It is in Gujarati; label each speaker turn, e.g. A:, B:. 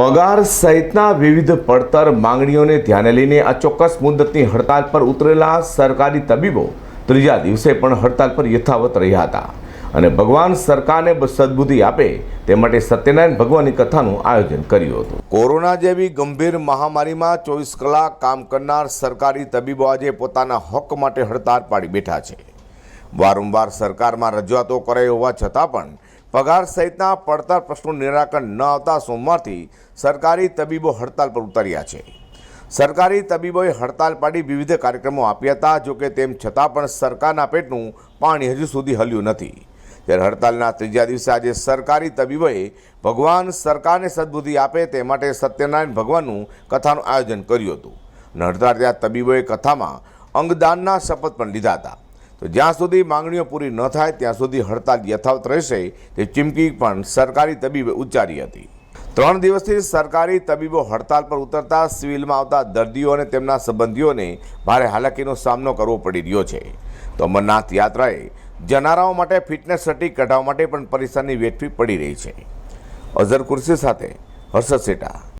A: પગાર સહિતના વિવિધ પડતર માંગણીઓને ધ્યાને લઈને અચોક્કસ મુદતની હડતાલ પર ઉતરેલા સરકારી તબીબો ત્રીજા દિવસે પણ હડતાલ પર યથાવત રહ્યા હતા. અને ભગવાન સરકારને સદબુદ્ધિ આપે તે માટે સત્યનારાયણ ભગવાનની કથાનું આયોજન કર્યું હતું. કોરોના જેવી ગંભીર મહામારીમાં ચોવીસ કલાક કામ કરનાર સરકારી તબીબો આજે પોતાના હક માટે હડતાલ પાડી બેઠા છે. વારંવાર સરકારમાં રજૂઆતો કરાઈ હોવા છતાં પણ પગાર સહિતના પડતર પ્રશ્નો નિરાકરણ ન આવતા સોમવારથી સરકારી તબીબો હડતાલ પર ઉતર્યા છે. સરકારી તબીબોએ હડતાલ પાડી વિવિધ કાર્યક્રમો આપ્યા હતા જોકે તેમ છતાં પણ સરકારના પેટનું પાણી હજુ સુધી હલ્યું નથી. ત્યારે હડતાલના ત્રીજા દિવસે આજે સરકારી તબીબોએ ભગવાન સરકારને સદબુદ્ધિ આપે તે માટે સત્યનારાયણ ભગવાનનું કથાનું આયોજન કર્યું હતું. અને હડતાલ ત્યાં તબીબોએ કથામાં અંગદાનના શપથ પણ લીધા હતા. તો જ્યાં સુધી માંગણીઓ પૂરી ન થાય, ત્યાં સુધી હડતાલ યથાવત રહેશે. તે ચીમકી પણ સરકારી તબીબે ઉચ્ચારી હતી. ત્રણ દિવસથી સરકારી તબીબો હડતાલ પર ઉતરતા, સિવિલમાં આવતા દર્દીઓ અને તેમના સંબંધીઓને ભારે હાલાકીનો સામનો કરવો પડી રહ્યો છે. તો અમરનાથ યાત્રાએ જનારાઓ માટે ફિટનેસ સર્ટી કઢાવવા માટે પણ પરેશાની વેઠવી પડી રહી છે. અઝર કુર્સી સાથે હર્ષદ સેટા.